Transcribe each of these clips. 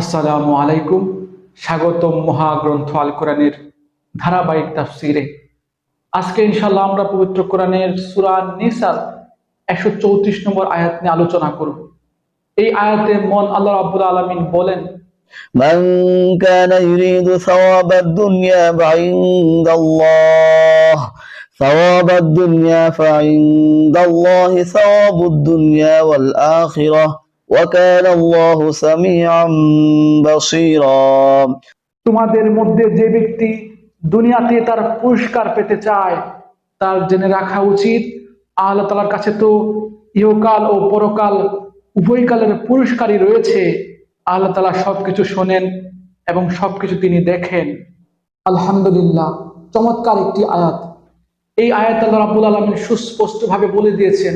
আসসালামু আলাইকুম স্বাগতম মহাগ্রন্থ আল কোরআনের ধারাবাহিক তাফসিরে আজকে ইনশাল্লাহ আমরা পবিত্র কোরআনের সূরা নিসার একশো চৌত্রিশ নম্বর আয়াত নিয়ে আলোচনা করব এই আয়াতে মন আল্লাহ রাব্বুল আলামিন বলেন من كان يريد ثواب الدنيا فعند الله ثواب الدنيا فعند الله ثواب الدنيا والآخرة وكان الله سميعا بصيرا তোমাদের মধ্যে যে ব্যক্তি দুনিয়াতে তার পুরস্কার পেতে চায় তার জেনে রাখা উচিত আল্লাহ তালার কাছে তো ইহকাল ও পরকাল উভয় কালের পুরস্কারই রয়েছে আল্লাহ তালা সবকিছু শোনেন এবং সবকিছু তিনি দেখেন আলহামদুলিল্লাহ চমৎকার একটি আয়াত এই আয়াত আল্লাহ রাবুল আলমিন সুস্পষ্টভাবে বলে দিয়েছেন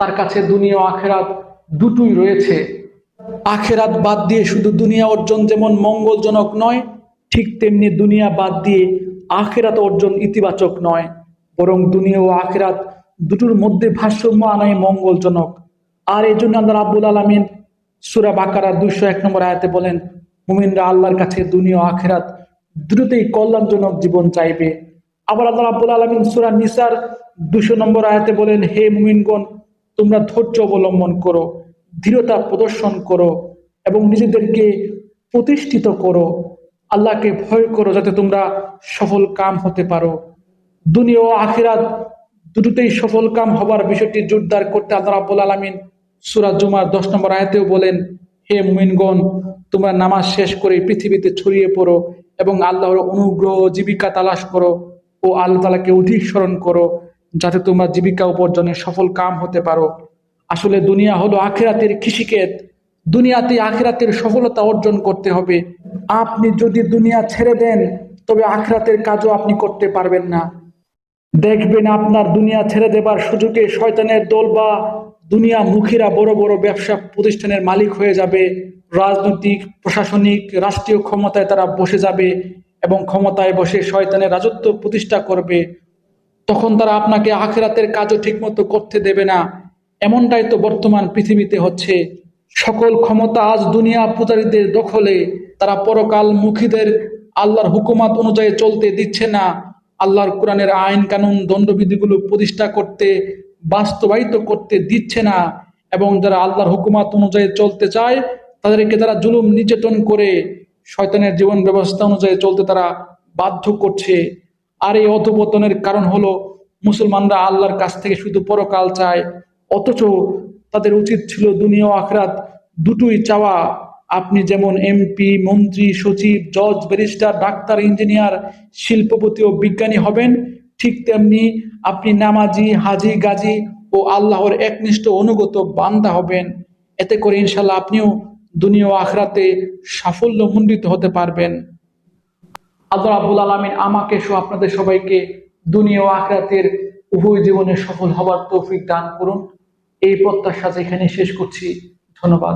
তার কাছে দুনিয়া ও আখেরাত দুটোই রয়েছে। আখেরাত বাদ দিয়ে শুধু দুনিয়া অর্জন যেমন মঙ্গলজনক নয়, ঠিক তেমনি দুনিয়া বাদ দিয়ে আখেরাত অর্জন ইতিবাচক নয়। বরং দুনিয়া ও আখেরাত দুটোর মধ্যে ভারসাম্য আনাই মঙ্গলজনক। আর এই জন্য আল্লাহ রাব্বুল আলমিন সুরা বাকারা দুইশো এক নম্বর আয়াতে বলেন, মুমিনরা আল্লাহর কাছে দুনিয়া ও আখেরাত দুটোতেই কল্যাণজনক জীবন চাইবে। আবার আল্লাহ রাব্বুল আলমিন সুরা নিসার দুশো নম্বর আয়াতে বলেন, হে মুমিনগণ তোমরা ধৈর্য অবলম্বন করো, দৃঢ়তা প্রদর্শন করো এবং নিজেদেরকে প্রতিষ্ঠিত করো। আল্লাহকে ভয় করো যাতে তোমরা সফল কাম হতে পারো। দুনিয়া ও আখিরাত দুটোতেই সফল কাম হবার বিষয়টি জোরদার করতে আল্লাহ রাব্বুল আলামিন সুরাজ জুমার দশ নম্বর আয়তেও বলেন, হে মুমিনগণ, তোমরা নামাজ শেষ করে পৃথিবীতে ছড়িয়ে পড়ো এবং আল্লাহর অনুগ্রহ জীবিকা তালাশ করো ও আল্লাহ তালাকে অধিক স্মরণ করো। যাতে তোমরা জীবিকা উপার্জনে সফল কাম হতে পারো। আসলে দুনিয়া হলো আখেরাতের কৃষিক্ষেত। দুনিয়াতে আখেরাতের সফলতা অর্জন করতে হবে। আপনি যদি দুনিয়া ছেড়ে দেন, তবে আখরাতের কাজও আপনি করতে পারবেন না। দেখবেন আপনার দুনিয়া ছেড়ে দেবার সুযোগে শয়তানের দল বা দুনিয়া মুখীরা বড় বড় ব্যবসা প্রতিষ্ঠানের মালিক হয়ে যাবে। রাজনৈতিক, প্রশাসনিক, রাষ্ট্রীয় ক্ষমতায় তারা বসে যাবে এবং ক্ষমতায় বসে শয়তানের রাজত্ব প্রতিষ্ঠা করবে। তখন তারা আপনাকে আখেরাতের কাজও ঠিকমতো করতে দেবে না। এমনটাই তো বর্তমান পৃথিবীতে হচ্ছে। সকল ক্ষমতা আজ দুনিয়া পূজারীদের দখলে। তারা পরকাল মুখীদের আল্লাহর হুকুমাত অনুযায়ী চলতে দিচ্ছে না। আল্লাহর কোরআনের আইন কানুন দণ্ডবিধিগুলো প্রতিষ্ঠা করতে, বাস্তবায়িত করতে দিচ্ছে না। এবং যারা আল্লাহর হুকুমাত অনুযায়ী চলতে চায়, তাদেরকে তারা জুলুম নির্যাতন করে, শয়তানের জীবন ব্যবস্থা অনুযায়ী চলতে তারা বাধ্য করছে। আর এই অধপতনের কারণ হলো মুসলমানরা আল্লাহর কাছ থেকে শুধু পরকাল চায়, অথচ তাদের উচিত ছিল দুনিয়া আখরাত দুটোই চাওয়া। আপনি যেমন এমপি মন্ত্রী, সচিব, জজ, ব্যারিস্টার, ডাক্তার, ইঞ্জিনিয়ার, শিল্পপতি ও বিজ্ঞানী হবেন, ঠিক তেমনি আপনি নামাজি, হাজি, গাজী ও আল্লাহর একনিষ্ঠ অনুগত বান্দা হবেন। এতে করে ইনশাল্লাহ আপনিও দুনিয়া আখরাতে সাফল্য মণ্ডিত হতে পারবেন। আল্লাহ আবুল আলমিন আমাকে সহ আপনাদের সবাইকে দুনিয়া ও আখরাতের উভয় জীবনে সফল হবার তৌফিক দান করুন। এই প্রত্যাশা এখানে শেষ করছি, ধন্যবাদ।